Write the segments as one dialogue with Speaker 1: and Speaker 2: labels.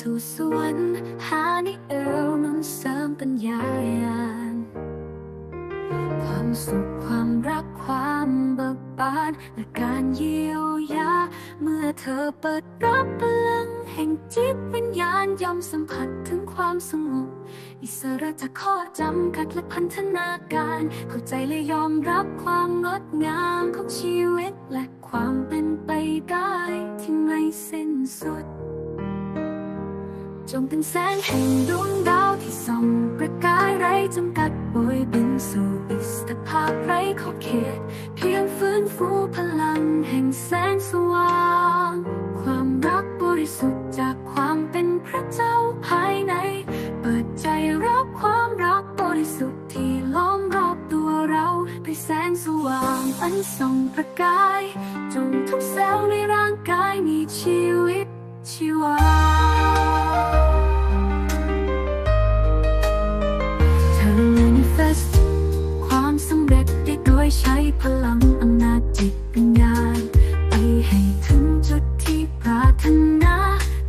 Speaker 1: ทูตสวรรค์หาในเอวนั้นเสริมปัญญายาณความสุขความรักความเบิกบานและการเยียวยา เมื่อเธอเปิดรับพลังแห่งจิตวิญญาณยอมสัมผัสถึงความสงบอิสระจากข้อจำกัดและพันธนาการ เข้าใจและยอมรับความงดงามของชีวิตและความเป็นไปได้ที่ไม่สิ้นสุด จงเป็นแสงแห่งดวงดาวที่ส่องประกายไร้จำกัดโบยบินสู่อิสรภาพไร้ขอบเขต เพียงฟื้นฟูพลังแห่งแสงสว่าง ความรักบริสุทธิ์จากความเป็นพระเจ้าภายใน เปิดใจรับความรักบริสุทธิ์ที่ล้อมรอบตัวเราด้วยแสงสว่างอันส่องประกายจงทุกเซลล์ในร่างกายมีชีวิตชีวา ธอ manifest ความสำเร็จได้โดยใช้พลังอำนาจจิตวิญญาณไปให้ถึงจุดที่ปรารถนา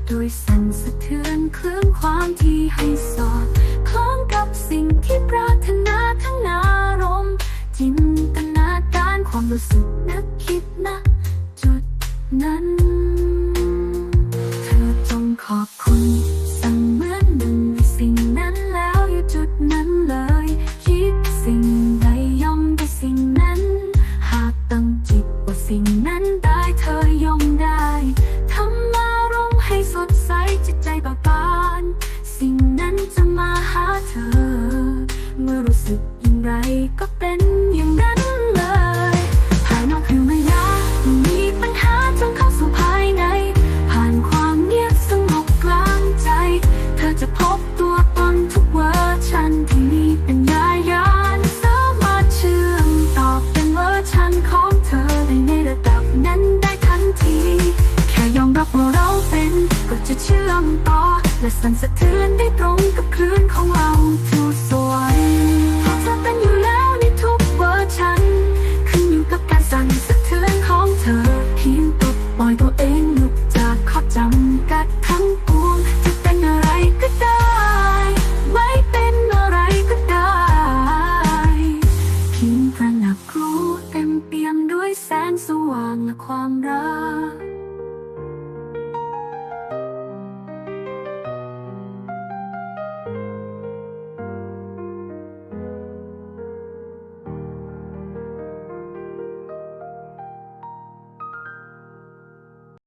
Speaker 1: โดยสั่นสะเทือนคลื่นความที่ให้สอดคล้องกับสิ่งที่ปรารถนาทั้งอารมณ์จินตนาการความรู้สึกนึกคิดนะจุดนั้น งนั้นจ และสั่นสะเทือนได้ตรงกับคลื่นของเราทูตสวรรค์เพราะเธอเป็นอยู่แล้วในทุกเวอร์ชันขึ้นอยู่กับการสั่นสะเทือนของเธอเพียงปลดปล่อยตัวเองหลุดจากข้อจำกัดทั้งปวงจะเป็นอะไรก็ได้ ไม่เป็นอะไรก็ได้เพียงตระหนักรู้เต็มเปี่ยมด้วยแสงสว่างและความรัก